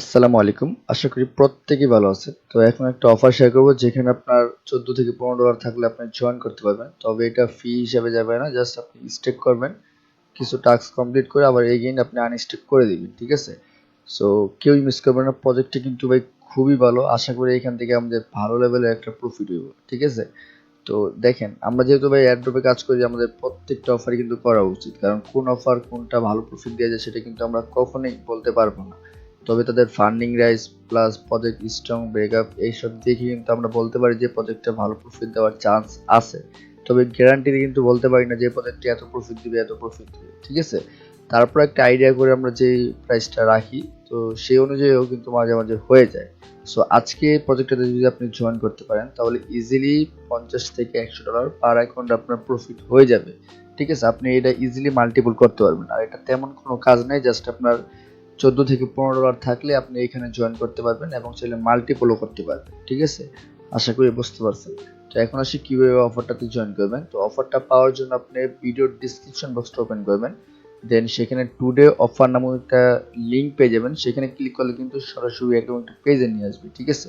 আসসালামু আলাইকুম। আশা করি প্রত্যেকেই ভালো আছে। তো এখন একটা অফার শেয়ার করব, যেখানে আপনার চোদ্দ থেকে পনেরো ডলার থাকলে আপনি জয়েন করতে পারবেন। তবে এটা ফি হিসাবে যাবে না জাস্ট আপনি স্টেক করবেন। কিছু টাস্ক কমপ্লিট করে আবার এগেইন আপনি আনস্টেক করে দিবেন, ঠিক আছে? সো কেউই মিস করবেন না প্রজেক্টটা কিন্তু ভাই খুবই ভালো। আশা করি এখান থেকে আমাদের ভালো লেভেলের একটা প্রফিট হইব, ঠিক আছে? তো দেখেন, আমরা যেহেতু ভাই অ্যাড্রপে কাজ করি, আমাদের প্রত্যেকটা অফারই কিন্তু করা উচিত। কারণ কোন অফার কোনটা ভালো প্রফিট দেওয়া যায়, সেটা কিন্তু আমরা কখনোই বলতে পারব না। তবে তাদের funding raise plus project strong breakup এইসব দেখে কিন্তু আমরা বলতে পারি যে প্রজেক্টটা ভালো প্রফিট দেওয়ার চান্স আছে। তবে গ্যারান্টি কিন্তু বলতে পারি না যে প্রজেক্টে এত প্রফিট দিবে, এত প্রফিট দিবে, ঠিক আছে? তারপর একটা আইডিয়া করে আমরা যে প্রাইসটা রাখি, তো সেই অনুযায়ীও কিন্তু মাঝে মাঝে হয়ে যায়। সো আজকে প্রজেক্টটাতে যদি আপনি জয়েন করতে পারেন, তাহলে ইজিলি পঞ্চাশ থেকে একশো ডলার পার অ্যাকাউন্ট আপনার প্রফিট হয়ে যাবে। ঠিক আছে? আপনি এটা ইজিলি মাল্টিপল করতে পারবেন। আর এটা তেমন কোনো কাজ নেই জাস্ট আপনার চোদ্দ থেকে পনেরো ডলার থাকলে আপনি এখানে জয়েন করতে পারবেন এবং চাইলে মাল্টিপলও করতে পারবেন, ঠিক আছে? আশা করি বুঝতে পারছেন। তো এখন আসি কীভাবে অফারটাতে জয়েন করবেন। তো অফারটা পাওয়ার জন্য আপনি ভিডিওর ডিসক্রিপশন বক্সটা ওপেন করবেন। দেন সেখানে টুডে অফার নামক একটা লিঙ্ক পেয়ে যাবেন। সেখানে ক্লিক করলে কিন্তু সরাসরি একদম একটা পেজে নিয়ে আসবে, ঠিক আছে?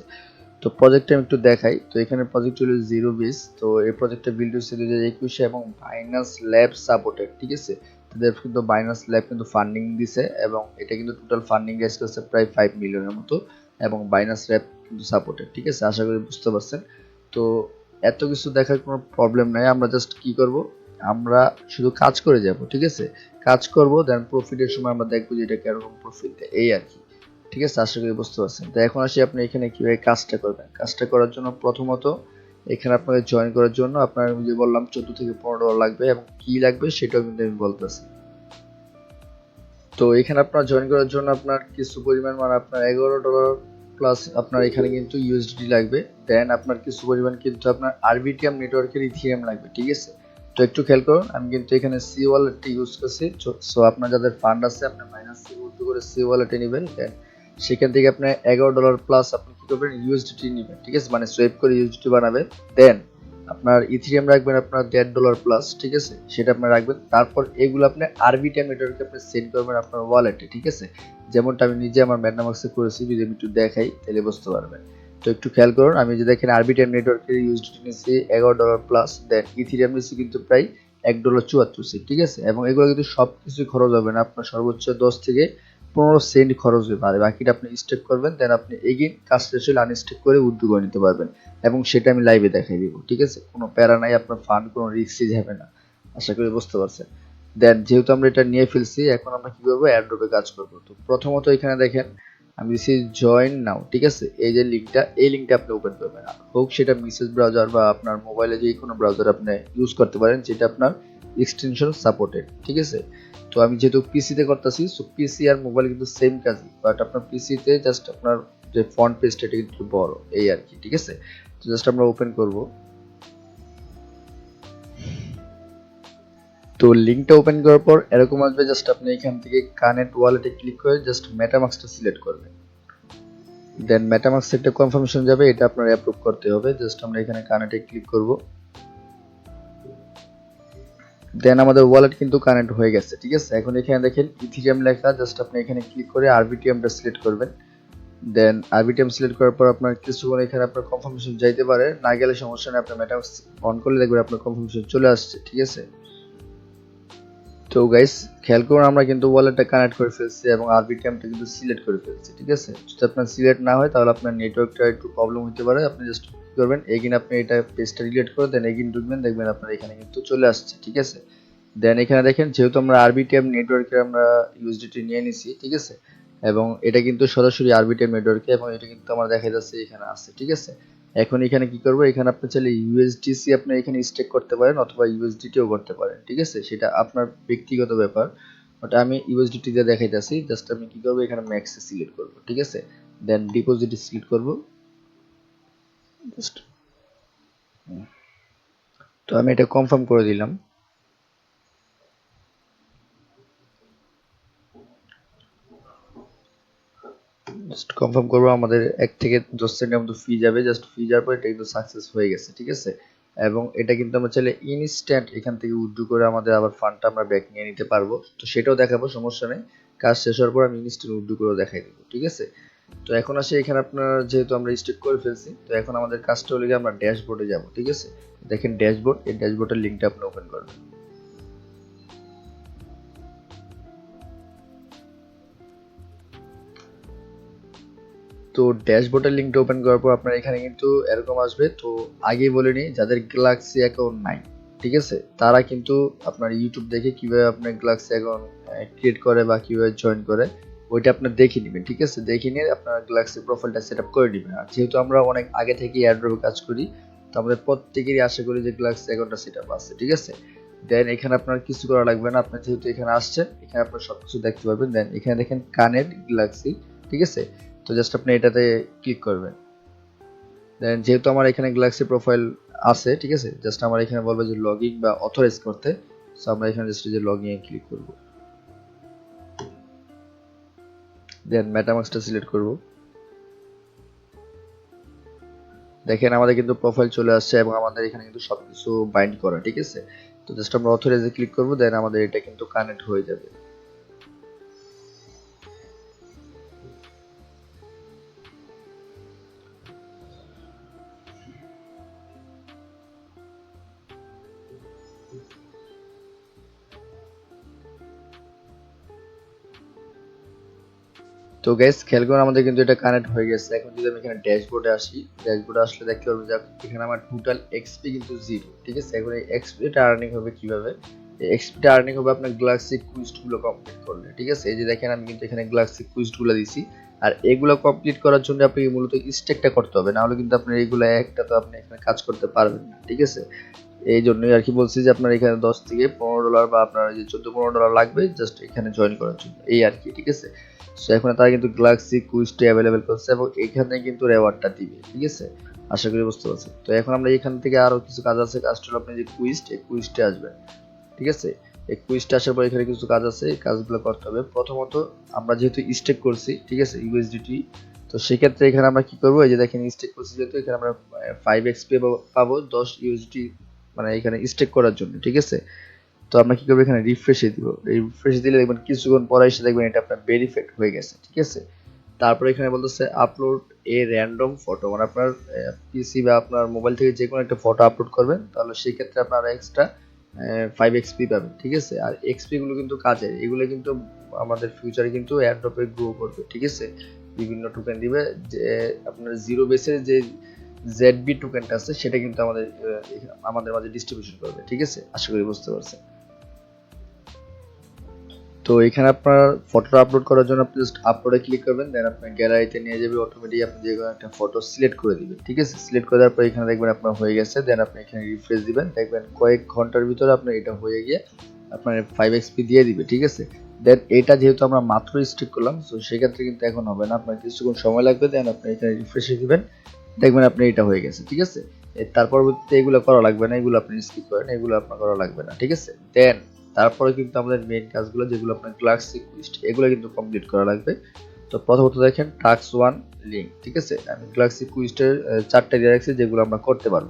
তো প্রজেক্টটা আমি একটু দেখাই। তো এখানে প্রজেক্ট হলো জিরো বেস তো এই প্রজেক্টটা বিল্ড হাজার একুশে এবং ফাইন্যান্স ল্যাব সাপোর্টেড ঠিক আছে? তাদের কিন্তু বাইনান্স ল্যাব কিন্তু ফান্ডিং দিছে এবং এটা কিন্তু টোটাল ফান্ডিং রেস করছে প্রায় ফাইভ মিলিয়নের মতো এবং বাইনান্স ল্যাব কিন্তু সাপোর্টেড ঠিক আছে? আশা করি বুঝতে পারছেন। তো এত কিছু দেখার কোনো প্রবলেম নাই, আমরা জাস্ট কি করব? আমরা শুধু কাজ করে যাব, ঠিক আছে? কাজ করব দেন প্রফিটের সময় আমরা দেখব যে এটা কীরকম প্রফিট দেয় এই আর কি, ঠিক আছে? আশা করি বুঝতে পারছেন। তো এখন আসি আপনি এখানে কীভাবে কাজটা করবেন। কাজটা করার জন্য প্রথমত এখানে আপনাকে জয়েন করার জন্য আপনার আমি যে বললাম চোদ্দ থেকে পনেরো ডলার লাগবে এবং কি লাগবে সেটাও কিন্তু আমি বলতেছি। তো এখানে আপনার জয়েন করার জন্য আপনার কিছু পরিমাণ মানে আপনার এগারো ডলার প্লাস আপনার এখানে কিন্তু ইউএসডি লাগবে। দেন আপনার কিছু পরিমাণ কিন্তু আপনার আরবিটিএম নেটওয়ার্কের ইথিরিয়াম লাগবে, ঠিক আছে? তো একটু খেয়াল করুন, আমি কিন্তু এখানে সি ওয়ালেটটি ইউজ করছি। সো আপনার যাদের ফান্ড আছে আপনি মাইনাস সি করে সি ওয়ালেটে নেবেন দেন সেখান থেকে আপনি এগারো ডলার প্লাস আপনি কি করবেন? ইউএসডিটি নেবেন, ঠিক আছে? মানে সোয়েপ করে ইউএসডিটি বানাবেন। দেন আপনার ইথিরিয়াম রাখবেন আপনার দেড় ডলার প্লাস ঠিক আছে? সেটা আপনি রাখবেন। তারপর এগুলো আপনি আরবিটিএম নেটওয়ার্কে আপনি সেন্ড করবেন আপনার ওয়ালেটে ঠিক আছে? যেমনটা আমি নিজে আমার ম্যাডনামাক্সে করেছি, যদি আমি একটু দেখাই, তাহলে বুঝতে পারবেন। তো একটু খেয়াল করুন, আমি যে দেখেন আরবিটিএম নেটওয়ার্কের ইউএসডিটি নিচ্ছি এগারো ডলার প্লাস দেন ইথিরিয়াম নিয়েছি কিন্তু প্রায় এক ডলার চুয়াত্তর সেন্ট ঠিক আছে? এবং এগুলো কিন্তু সব কিছু খরচ হবে না, আপনার সর্বোচ্চ দশ থেকে পনেরো সেন্ট খরচ হতে পারে বাকিটা আপনি স্টেক করবেন দেন আপনি এগেইন কাজ শেষ আনস্টেক করে উদ্যোগ করে নিতে পারবেন। এবং সেটা আমি লাইভে দেখাই দিব, ঠিক আছে? কোনো প্যারা নাই, আপনার ফান্ড কোনো রিস্কই যাবে না। আশা করি বুঝতে পারছেন। দেন যেহেতু আমরা এটা নিয়ে ফেলছি, এখন আমরা কি করব? অ্যাড্রপে কাজ করব। তো প্রথমত এখানে দেখেন, আমি দিচ্ছি জয়েন নাও ঠিক আছে? এই যে লিঙ্কটা এই লিঙ্কটা আপনি ওপেন করবেন। হোক সেটা মেসেজ ব্রাউজার বা আপনার মোবাইলে যে কোনো ব্রাউজার আপনি ইউজ করতে পারেন, যেটা আপনার এক্সটেনশন সাপোর্টেড ঠিক আছে? তো আমি যেহেতু পিসিতে করতেছি সো পিসি আর মোবাইল কিন্তু সেম কাজই বাট আপনার পিসিতে জাস্ট আপনার যে ফ্রন্ট পেজটা এটা কিন্তু বড়, এই আর কি, ঠিক আছে? তো জাস্ট আমরা ওপেন করব। তো লিঙ্কটা ওপেন করার পর এরকম আসবে জাস্ট আপনি এখান থেকে কানেক্ট ওয়ালেটে ক্লিক করে জাস্ট মেটামাক্সটা সিলেক্ট করবেন। দেন মেটামাক্স একটা কনফার্মেশন যাবে, এটা আপনার অ্যাপ্রুভ করতে হবে জাস্ট আমরা এখানে কানেক্টে ক্লিক করব। দেন আমাদের ওয়ালেট কিন্তু কানেক্ট হয়ে গেছে, ঠিক আছে? এখন এখানে দেখেন ইথিরিয়াম লেখা জাস্ট আপনি এখানে ক্লিক করে আরবিটিএমটা সিলেক্ট করবেন। দেন আরবিটিএম সিলেক্ট করার পর আপনার কিছুক্ষণ এখানে আপনার কনফার্মেশন যাইতে পারে, না গেলে সমস্যা নেই, আপনার মেটামাক্স অন করলে দেখবেন আপনার কনফার্মেশন চলে আসছে, ঠিক আছে? তো গাইস খেয়াল করুন আমরা কিন্তু ওয়ালেটটা কানেক্ট করে ফেলছি এবং আরবিটিএমটা কিন্তু সিলেক্ট করে ফেলছি, ঠিক আছে? যদি আপনার সিলেক্ট না হয় তাহলে আপনার নেটওয়ার্কটা একটু প্রবলেম হতে পারে, আপনি জাস্ট করবেন, এগিন আপনি এটা পেজটা রিলেট করে দেন, এগিন ঢুকবেন, দেখবেন আপনার এখানে কিন্তু চলে আসছে, ঠিক আছে? দেন এখানে দেখেন, যেহেতু আমরা আরবিটিএম নেটওয়ার্কে আমরা ইউএসডিটি নিয়ে নিছি, ঠিক আছে? এবং এটা কিন্তু সরাসরি আরবিটিএম নেটওয়ার্কে এবং এটা কিন্তু আমার দেখা যাচ্ছে এখানে আছে, ঠিক আছে? এখন এখানে কি করব? এখানে আপনি চাইলে ইউএসডিসি আপনি এখানে স্টেক করতে পারেন, অথবা ইউএসডিটিও করতে পারেন, ঠিক আছে? সেটা আপনার ব্যক্তিগত ব্যাপার ওটা আমি ইউএসডিটি দিয়ে দেখাইতেছি জাস্ট আমি কি করব? এখানে ম্যাক্সে সিলেক্ট করব, ঠিক আছে? দেন ডিপোজিট সিলেক্ট করব। জাস্ট তো আমি এটা কনফার্ম করে দিলাম। জাস্ট কনফার্ম করব, আমাদের এক থেকে দশ সেকেন্ডের মতো ফি যাবে। জাস্ট ফি যাওয়ার পর এটা কিন্তু সাকসেস হয়ে গেছে, ঠিক আছে? এবং এটা কিন্তু আমরা চাইলে ইনস্ট্যান্ট এখান থেকে উইথড্র করে আমাদের আবার ফান্ডটা আমরা ব্যাক নিয়ে নিতে পারব। তো সেটাও দেখাবো, সমস্যা নেই। কাজ শেষ হওয়ার পর আমি ইনস্ট্যান্ট উইথড্র করে দেখাই দেবো, ঠিক আছে? তো এখন আসে এখানে আপনার, যেহেতু আমরা স্টেট করে ফেলছি, তো এখন আমাদের কাজটা হলো আমরা ড্যাশবোর্ডে যাব, ঠিক আছে? দেখেন ড্যাশবোর্ড এই ড্যাশবোর্ডের লিঙ্কটা আপনি ওপেন করবেন। তো ড্যাশবোর্ডের লিঙ্কটা ওপেন করার পর আপনার এখানে কিন্তু এরকম আসবে, তো আগেই বলে নিই, যাদের গ্যালাক্সি অ্যাকাউন্ট নাই, ঠিক আছে? তারা কিন্তু আপনার ইউটিউব দেখে কীভাবে আপনার গ্যালাক্সি অ্যাকাউন্ট ক্রিয়েট করে বা কীভাবে জয়েন করে ওইটা আপনার দেখে নেবেন, ঠিক আছে? দেখে নিয়ে আপনার গ্যালাক্সি প্রোফাইলটা সেট করে নেবেন। আর যেহেতু আমরা অনেক আগে থেকে এয়ারড্রপে কাজ করি, তো আমাদের প্রত্যেকেরই আশা করি যে গ্যালাক্সি অ্যাকাউন্টটা সেট আপ আছে, ঠিক আছে? দেন এখানে আপনার কিছু করা লাগবে না, আপনি যেহেতু এখানে আসছেন, এখানে আপনার সব কিছু দেখতে পাবেন দেন এখানে দেখেন কানের গ্যালাক্সি ঠিক আছে? তো জাস্ট আপনি এটাতে ক্লিক করবেন। দেন যেহেতু আমার এখানে গ্যালাক্সি প্রোফাইল আছে, ঠিক আছে? জাস্ট আমার এখানে বলবে যে লগইন বা অথরাইজ করতে। সো আমরা এখানে জাস্ট যে লগইন এ ক্লিক করব। দেন ম্যাটামাক্সটা সিলেক্ট করব। দেখেন আমাদের কিন্তু প্রোফাইল চলে আসছে এবং আমাদের এখানে কিন্তু সবকিছু বাইন্ড করা, ঠিক আছে? তো জাস্ট আমরা অথরাইজে ক্লিক করব দেন আমাদের এটা কিন্তু কানেক্ট হয়ে যাবে। তো গাইস খেয়াল করুন আমাদের কিন্তু এটা কানেক্ট হয়ে গেছে। এখন যদি আমি এখানে ড্যাশবোর্ডে আসি ড্যাশবোর্ডে আসলে দেখতে পারব যে এখানে আমার টোটাল এক্সপি কিন্তু জিরো ঠিক আছে? এখন এই এক্সপিটা আর্নিং হবে কীভাবে? এক্সপিটা আর্নিং হবে আপনার গ্লাক্সি কুইস্টগুলো কমপ্লিট করলে, ঠিক আছে? এই যে দেখেন, আমি কিন্তু এখানে গ্লাক্সি কুইস্টগুলো দিছি। আর এগুলো কমপ্লিট করার জন্য আপনি মূলত স্টেকটা করতে হবে। নাহলে কিন্তু আপনার এইগুলো একটা তো আপনি এখানে কাজ করতে পারবেন না, ঠিক আছে? এই জন্যই আর কি বলছি যে আপনার এখানে দশ থেকে পনেরো ডলার বা আপনার যে চোদ্দ পনেরো ডলার লাগবে জাস্ট এখানে জয়েন করার জন্য। এই আর কি, ঠিক আছে? সো এখন তারা কিন্তু গ্যালাক্সি কুইজটা অ্যাভেলেবেল করছে এবং এখানে কিন্তু রেওয়ার্ডটা দিবে, ঠিক আছে? আশা করি বুঝতে পারছেন তো এখন আমরা এখান থেকে আরও কিছু কাজ আছে কাজটা হলো আপনি যে কুইজট এই কুইজটা আসবেন, ঠিক আছে? এই কুইজটা আসার পর এখানে কিছু কাজ আছে কাজগুলো করতে হবে। প্রথমত আমরা যেহেতু স্টেক করছি, ঠিক আছে? ইউএসডিটি তো সেক্ষেত্রে এখানে আমরা কি করব? এই যে দেখেন স্টেক করছি যেহেতু, এখানে আমরা ফাইভ এক্সপি পাবো দশ ইউএসডি মানে এখানে স্টেক করার জন্য, ঠিক আছে? তো আমরা কি করব এখানে রিফ্রেশে দিব। রিফ্রেশ দিলে দেখবেন কিছুক্ষণ পরে এসে দেখবেন এটা আপনার ভেরিফাইড হয়ে গেছে, ঠিক আছে? তারপরে এখানে বলতেছে আপলোড এ র্যান্ডম ফটো মানে আপনার পিসি বা আপনার মোবাইল থেকে যে কোনো একটা ফটো আপলোড করবেন, তাহলে সেই ক্ষেত্রে আপনারা এক্সট্রা ফাইভ এক্সপি পাবেন, ঠিক আছে? আর এক্সপি গুলো কিন্তু কাজের এগুলো কিন্তু আমাদের ফিউচারে কিন্তু এয়ারড্রপে গ্রো করবে, ঠিক আছে? বিভিন্ন টোকেন দিবে, যে, আপনার জিরো বেসের যে জেডবি টোকেনটা আছে, সেটা কিন্তু আমাদের আমাদের মাঝে ডিস্ট্রিবিউশন করবে, ঠিক আছে? আশা করি বুঝতে পারছেন। তো এখানে আপনার ফটোটা আপলোড করার জন্য আপনি জাস্ট আপলোডে ক্লিক করবেন দেন আপনার গ্যালারিতে নিয়ে যাবে অটোমেটিক আপনি যে কোনো একটা ফটো সিলেক্ট করে দিবেন, ঠিক আছে? সিলেক্ট করে দেওয়ার পর এখানে দেখবেন আপনার হয়ে গেছে দেন আপনি এখানে রিফ্রেশ দিবেন, দেখবেন কয়েক ঘণ্টার ভিতরে আপনার এটা হয়ে গিয়ে আপনার ফাইভ এক্সপি দিয়ে দিবে, ঠিক আছে? দেন এটা যেহেতু আমরা মাত্র স্টিক করলাম তো সেক্ষেত্রে কিন্তু এখন হবে না, আপনার কিছুক্ষণ সময় লাগবে দেন আপনি এখানে রিফ্রেশে দিবেন, দেখবেন আপনি এটা হয়ে গেছে, ঠিক আছে? তার পরবর্তীতে এগুলো করা লাগবে না, এগুলো আপনি স্কিপ করেন, এগুলো আপনার করা লাগবে না, ঠিক আছে? দেন তারপরে কিন্তু আমাদের মেইন কাজগুলো যেগুলো আপনার ক্লাস কুইস্ট এগুলো কিন্তু কমপ্লিট করা লাগবে। তো প্রথমত দেখেন টাক্স ওয়ান লিঙ্ক ঠিক আছে? আমি গ্লাক্সি কুইস্টের চারটে দিয়ে রাখছি যেগুলো আমরা করতে পারব।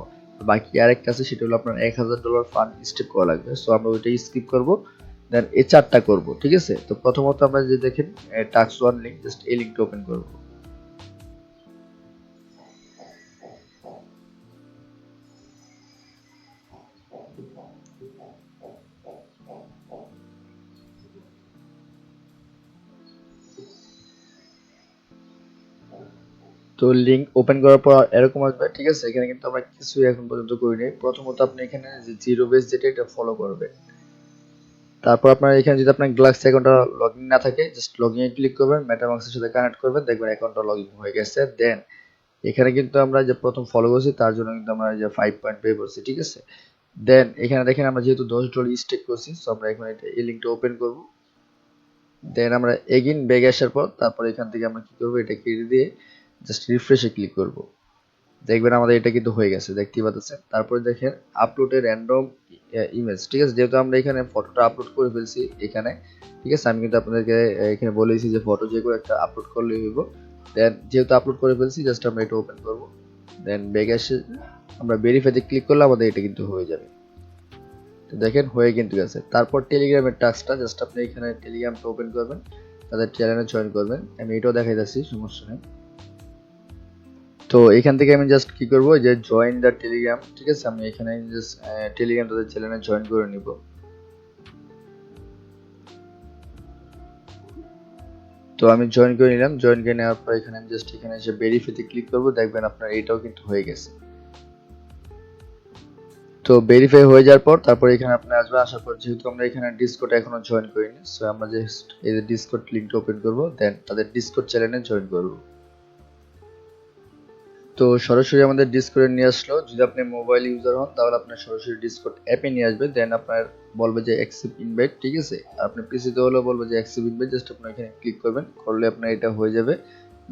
বাকি আরেকটা আছে, সেটা হলো আপনার এক হাজার ডলার ফান্ড স্টেপ করা লাগবে। সো আমরা ওইটা স্কিপ করব দেন এই চারটা করব, ঠিক আছে? তো প্রথমত আমরা যে দেখেন টাক্স ওয়ান লিঙ্ক জাস্ট এই লিঙ্কটা ওপেন করব। তো লিঙ্ক ওপেন করার পর এরকম আসবে, ঠিক আছে? এখানে কিন্তু আমরা কিছু এখন পর্যন্ত করিনি। প্রথমত আপনি এখানে যে জিরো বেস যেটা, এটা ফলো করবে। তারপর আপনার এখানে যদি আপনার গ্লাক্সি অ্যাকাউন্টটা লগইন না থাকে জাস্ট লগইন এ ক্লিক করবেন মেটামাক্সের সাথে কানেক্ট করবেন, দেখবেন অ্যাকাউন্টটা লগইন হয়ে গেছে। দেন এখানে কিন্তু আমরা যে প্রথম ফলো করছি, তার জন্য কিন্তু আমরা যে ফাইভ পয়েন্ট পে করছি, ঠিক আছে? দেন এখানে দেখেন আমরা যেহেতু দশ ডলার স্টেক করছি সো আমরা এখন এটা, এই লিঙ্কটা ওপেন করব। দেন আমরা এগিন ব্যাগ আসার পর, তারপর এখান থেকে আমরা কি করব, এটা কেটে দিয়ে জাস্ট রিফ্রেশে ক্লিক করব। দেখবেন আমাদের এটা কিন্তু হয়ে গেছে, দেখতেই পাচ্ছেন। তারপরে দেখেন আপলোডে র্যান্ডম ইমেজ ঠিক আছে? যেহেতু আমরা এখানে ফটোটা আপলোড করে ফেলছি এখানে, ঠিক আছে? আমি কিন্তু আপনাদেরকে এখানে বলেছি যে ফটো যে করে একটা আপলোড করলে হইব। দেন যেহেতু আপলোড করে ফেলছি জাস্ট আমরা এটা ওপেন করব। দেন ব্যাগ এসে আমরা ভেরিফাইতে ক্লিক করলে আমাদের এটা কিন্তু হয়ে যাবে। তো দেখেন, হয়ে কিন্তু গেছে। তারপর টেলিগ্রামের টাস্কটা জাস্ট আপনি এখানে টেলিগ্রামটা ওপেন করবেন, তাদের চ্যানেলে জয়েন করবেন। আমি এটাও দেখাই যাচ্ছি সমস্যা নেই। তো এখান থেকে আমি জাস্ট কি করব, যে জয়েন দ্য টেলিগ্রাম ঠিক আছে? আমি এখানে জাস্ট টেলিগ্রাম তাদের চ্যানেলে জয়েন করে নিব। তো আমি জয়েন করে নিলাম জয়েন করে নেওয়ার পর এখানে আমি জাস্ট এখানে এসে ভেরিফাইতে ক্লিক করব, দেখবেন আপনার এটাও কিন্তু হয়ে গেছে। তো ভেরিফাই হয়ে যাওয়ার পর তারপর এখানে আপনি আসবে আসার পর যেহেতু আমরা এখানে ডিসকোড এখনও জয়েন করিনি সো আমরা জাস্ট এই যে ডিসকোড লিংকটা ওপেন করব দেন তাদের ডিসকোড চ্যানেলে জয়েন করব। তো সরাসরি আমাদের ডিসকোডে নিয়ে আসলো। যদি আপনি মোবাইল ইউজার হন, তাহলে আপনার সরাসরি ডিসকোড অ্যাপে নিয়ে আসবে। দেন আপনার বলবে যে অ্যাকসেপ্ট ইনভাইট ঠিক আছে? আপনি পিসিতে হলেও বলবে যে অ্যাকসেপ্ট ইনভাইট জাস্ট আপনি এখানে ক্লিক করবেন। করলে আপনার এটা হয়ে যাবে।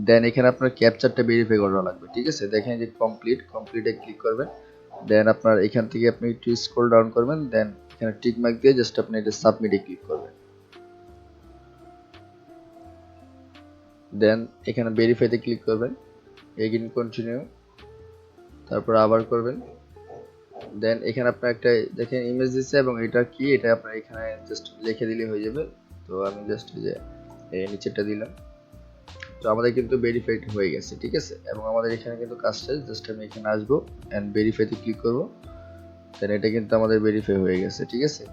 দেন এখানে আপনার ক্যাপচারটা ভেরিফাই করা লাগবে, ঠিক আছে? দেখেন যে কমপ্লিট কমপ্লিটে ক্লিক করবেন। দেন আপনার এখান থেকে আপনি একটু স্ক্রল ডাউন করবেন। দেন এখানে টিক মার্ক দিয়ে জাস্ট আপনি এটা সাবমিটে ক্লিক করবেন। দেন এখানে ভেরিফাইতে ক্লিক করবেন। এগিন কন্টিনিউ তারপর আবার করবেন। দেন এখানে আপনার একটা, দেখেন ইমেজ দিচ্ছে এবং এটা কি? এটা আপনার এখানে জাস্ট লিখে দিলে হয়ে যাবে। তো আমি জাস্ট যে, এই নিচেরটা দিলাম। তো আমাদের কিন্তু ভেরিফাইড হয়ে গেছে, ঠিক আছে? এবং আমাদের এখানে কিন্তু কাজটা জাস্ট আমি এখানে আসব অ্যান্ড ভেরিফাইতে ক্লিক করব। দেন এটা কিন্তু আমাদের ভেরিফাই হয়ে গেছে, ঠিক আছে?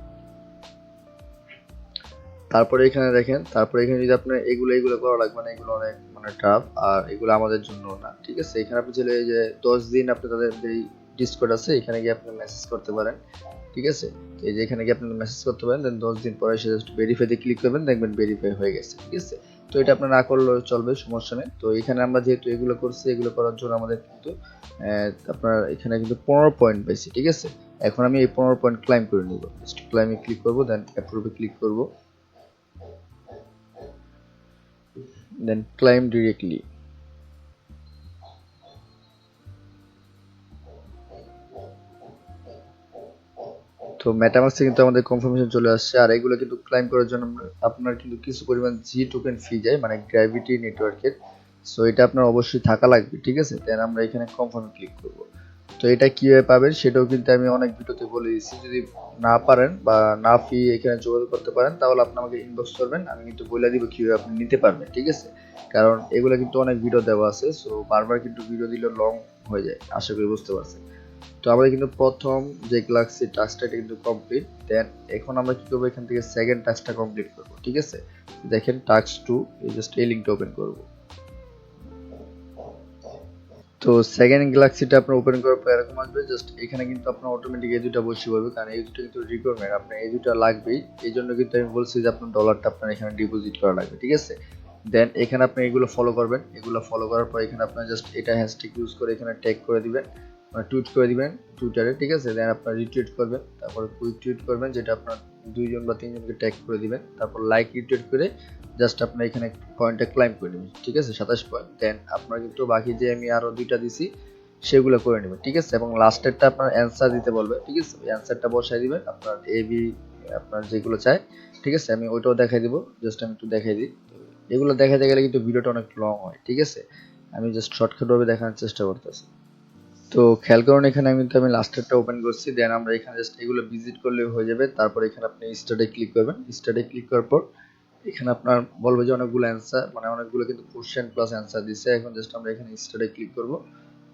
তারপরে এখানে দেখেন, তারপরে এখানে যদি আপনার এগুলো এগুলো করা লাগবে না, এগুলো অনেক মানে টাফ আর এগুলো আমাদের জন্য না, ঠিক আছে? এখানে আপনি এই যে দশ দিন আপনি তাদের যেই ডিসকোড আছে, এখানে গিয়ে আপনি মেসেজ করতে পারেন, ঠিক আছে? এই যে এখানে গিয়ে আপনি মেসেজ করতে পারেন দেন দশ দিন পরে এসে জাস্ট ভেরিফাইতে ক্লিক করবেন, দেখবেন ভেরিফাই হয়ে গেছে, ঠিক আছে? তো এটা আপনার না করলেও চলবে, সমস্যা নেই। তো এখানে আমরা যেহেতু এগুলো করছি, এগুলো করার জন্য আমাদের কিন্তু আপনার এখানে কিন্তু পনেরো পয়েন্ট পেয়েছি ঠিক আছে? এখন আমি এই পনেরো পয়েন্ট ক্লাইম করে নিব ক্লাইমে ক্লিক করব দেন অ্যাপ্রুভে ক্লিক করব। Then climb directly. তো মেটামাক্সে কিন্তু আমাদের কনফার্মেশন চলে আসছে, আর এগুলো কিন্তু ক্লাইম করার জন্য আপনার কিন্তু কিছু পরিমাণ জি টোকেন ফি যায় মানে গ্র্যাভিটি নেটওয়ার্কের সো এটা আপনার অবশ্যই থাকা লাগবে, ঠিক আছে? দেন আমরা এখানে কনফার্ম ক্লিক করব। তো এটা কীভাবে পাবেন সেটাও কিন্তু আমি অনেক ভিডিওতে বলে দিয়েছি। যদি না পারেন বা না ফি এখানে যোগাযোগ করতে পারেন, তাহলে আপনি আমাকে ইনবক্স করবেন, আমি কিন্তু বলে দিব কীভাবে আপনি নিতে পারবেন, ঠিক আছে? কারণ এগুলো কিন্তু অনেক ভিডিও দেওয়া আছে সো বারবার কিন্তু ভিডিও দিলে লং হয়ে যায়, আশা করি বুঝতে পারছেন। তো আমাদের কিন্তু প্রথম যে গ্লাক্সি টাস্কটা এটা কিন্তু কমপ্লিট দেন এখন আমরা কি করব? এখান থেকে সেকেন্ড টাস্কটা কমপ্লিট করব, ঠিক আছে? দেখেন টাস্ক টু জাস্ট এই লিঙ্কটা ওপেন করব। তো সেকেন্ড গ্যালাক্সিটা আপনার ওপেন করার পর এরকম আসবে জাস্ট এখানে কিন্তু আপনার অটোমেটিক এই দুটা বসে পড়বে, কারণ এই দুটো কিন্তু রিকোয়ারমেন্ট আপনার এই দুটো লাগবেই। এই জন্য কিন্তু আমি বলছি যে আপনার ডলারটা আপনার এখানে ডিপোজিট করা লাগবে, ঠিক আছে? দেন এখানে আপনি এগুলো ফলো করবেন, এগুলো ফলো করার পর এখানে আপনার জাস্ট এটা হ্যাশট্যাগ ইউজ করে এখানে ট্যাগ করে দিবেন মানে টুইট করে দিবেন টুইটারে ঠিক আছে? দেন আপনার রিটুইট করবেন, তারপর কুইক টুইট করবেন, যেটা আপনার দুইজন বা তিনজনকে ট্যাগ করে দিবেন। তারপর লাইক রিটুইট করে জাস্ট আপনার এখানে পয়েন্টটা ক্লাইম করে নেবেন। ঠিক আছে? সাতাশ পয়েন্ট দেন আপনার কিন্তু বাকি যে আমি আরও দুইটা দিছি, সেগুলো করে নেবেন। ঠিক আছে? এবং লাস্টেরটা আপনার অ্যান্সার দিতে বলবে। ঠিক আছে? ওই অ্যান্সারটা বসাই দিবেন। আপনার এ বি আপনার যেগুলো চাই ঠিক আছে? আমি ওইটাও দেখাই দিব। জাস্ট আমি একটু দেখাই দিই। এগুলো দেখাতে গেলে কিন্তু ভিডিওটা অনেক লং হয়। ঠিক আছে? আমি জাস্ট শর্টকাট ভাবে দেখানোর চেষ্টা করতেছি। তো খেয়াল করুন, এখানে আমি আমি লাস্টেরটা ওপেন করছি দেন আমরা এখানে জাস্ট এগুলো ভিজিট করলে হয়ে যাবে। তারপর এখানে আপনি স্টার্টে ক্লিক করবেন। স্টার্টে ক্লিক করার পর এখানে আপনার বলবে যে অনেকগুলো অ্যান্সার মানে অনেকগুলো কিন্তু কোশ্চেন প্লাস অ্যান্সার দিচ্ছে এখন জাস্ট আমরা এখানে স্টার্টে ক্লিক করব।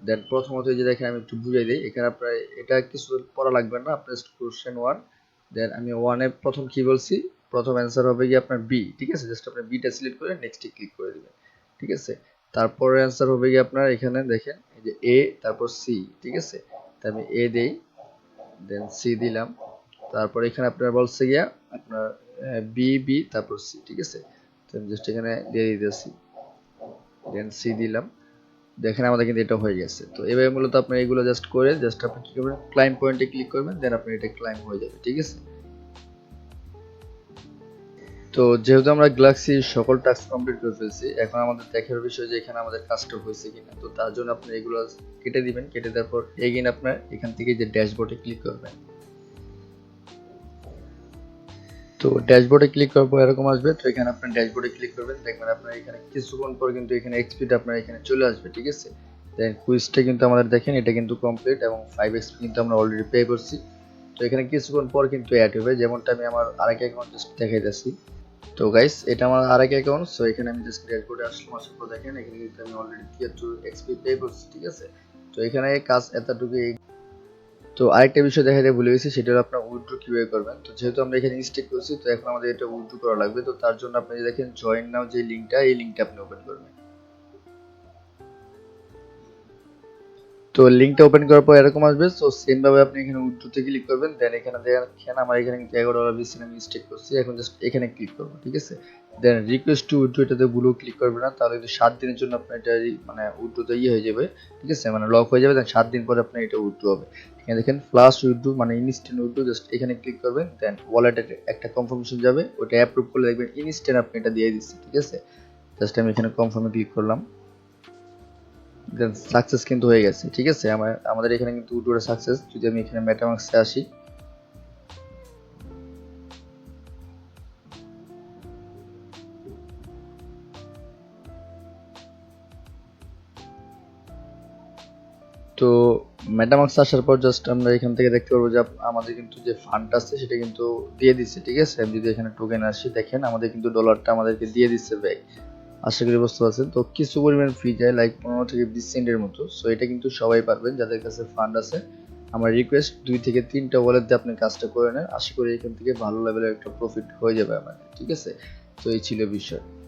দেন প্রথমত যে দেখেন, আমি একটু বুঝাই দিই। এখানে আপনার এটা কিছু পড়া লাগবে না, আপনার কোশ্চেন ওয়ান দেন আমি ওয়ানে প্রথম কি বলছি? প্রথম অ্যান্সার হবে কি আপনার বি ঠিক আছে? জাস্ট আপনি বিটা সিলেক্ট করে নেক্সটে ক্লিক করে দেবেন, ঠিক আছে? তারপরে অ্যান্সার হবে কি আপনার এখানে দেখেন, এই যে এ তারপর সি ঠিক আছে? তা আমি এ দেই দেন সি দিলাম। তারপর এখানে আপনার বলছে গিয়া আপনার বি বি তারপর সি ঠিক আছে? তো আমি জাস্ট এখানে দিয়ে দিতেছি। দেন সি দিলাম। দেখেন আমাদের কিন্তু এটা হয়ে গেছে। তো এভাবে মূলত আপনি এগুলো জাস্ট করে জাস্ট আপনি কি করবেন? ক্লাইম পয়েন্টে ক্লিক করবেন দেন আপনি এটা ক্লাইম হয়ে যাবে, ঠিক আছে? তো যেহেতু আমরা গ্যালাক্সি সকল টাস্ক কমপ্লিট করে ফেলছি, এখন আমাদের দেখার বিষয় যে এখানে আমাদের কাজটা হয়েছে কিনা। তো তার জন্য আপনি এগুলো কেটে দিবেন, কেটে দেওয়ার পর এগেইন আপনার এখান থেকে যে ড্যাশবোর্ডে ক্লিক করবেন। তো ড্যাশবোর্ডে ক্লিক করার পর এরকম আসবে, তো এখানে আপনার ড্যাশবোর্ডে ক্লিক করবেন, দেখবেন আপনার এখানে কিছুক্ষণ পর কিন্তু এখানে এক্সপিটা আপনার এখানে চলে আসবে, ঠিক আছে? দেন কুইজটা কিন্তু আমাদের দেখেন, এটা কিন্তু কমপ্লিট এবং ফাইভ এক্সপি কিন্তু আমরা অলরেডি পে করছি। তো এখানে কিছুক্ষণ পর কিন্তু অ্যাড হবে, যেমনটা আমি আমার আরেক অ্যাকাউন্ট দেখাইতেছি। তো গাইস এটা আমার আরেক অ্যাকাউন্ট সো এখানে আমি জাস্ট ড্যাশবোর্ডে আসলাম। আসার পর দেখেন, এখানে কিন্তু আমি অলরেডি তিয়াত্তর এক্সপি পে করছি, ঠিক আছে? তো এখানে কাজ এতটুকু তো আরেকটা বিষয় দেখাতে ভুলে গেছি, সেটা হলো আপনার উইথড্র কীভাবে করবেন। তো যেহেতু আমরা এখানে স্টেক করছি, তো এখন আমাদের এটা উইথড্র করা লাগবে। তো তার জন্য আপনি দেখেন জয়েন নাও যে লিঙ্কটা এই লিঙ্কটা আপনি ওপেন করবেন। তো লিঙ্কটা ওপেন করার পর এরকম আসবে তো সেম ভাবে আপনি এখানে উইথড্রতে ক্লিক করবেন দেন এখানে দেখেন আমার এখানে কিন্তু এগারো ডলার বেশি আমি স্টেক করছি, এখন জাস্ট এখানে ক্লিক করব, ঠিক আছে? দেন রিকোয়েস্ট টু উইথড্র এটাতে ব্লু ক্লিক করবে না, তাহলে কিন্তু সাত দিনের জন্য আপনার এটা মানে উইথড্রতে ইয়ে হয়ে যাবে, ঠিক আছে? মানে লক হয়ে যাবে দেন সাত দিন পরে আপনার এটা উইথড্র হবে। এখানে দেখেন ফ্লাশ উইথড্র মানে ইনস্ট্যান্ট উইথড্র জাস্ট এখানে ক্লিক করবেন দেন ওয়ালেটে একটা কনফার্মেশন যাবে, ওটা অ্যাপ্রুভ করলে দেখবেন ইনস্ট্যান্ট আপনি এটা দিয়ে দিচ্ছে ঠিক আছে? জাস্ট আমি এখানে কনফার্মে ক্লিক করলাম। দেন সাকসেস কিন্তু হয়ে গেছে, ঠিক আছে? আমার, আমাদের এখানে কিন্তু উইথড্রটা সাকসেস যদি আমি এখানে মেটামাক্সে আসি। তো মেটামাক্স আসার পর জাস্ট আমরা এখান থেকে দেখতে পারব যে আমাদের কিন্তু যে ফান্ড আছে, সেটা কিন্তু দিয়ে দিচ্ছে, ঠিক আছে? যদি এখানে টোকেন আসি, দেখেন আমাদের কিন্তু ডলারটা আমাদেরকে দিয়ে দিচ্ছে ব্যাগ আশা করি বুঝতে পারছেন। তো কিছু পরিমাণ ফি যায় লাইক পনেরো থেকে বিশ সেন্টের মতো। সো এটা কিন্তু সবাই পারবেন, যাদের কাছে ফান্ড আছে। আমার রিকোয়েস্ট দুই থেকে তিনটা ওয়ালেট দিয়ে আপনি কাজটা করে নেন। আশা করি এখান থেকে ভালো লেভেলের একটা প্রফিট হয়ে যাবে আমার। ঠিক আছে? তো এই ছিল বিষয়।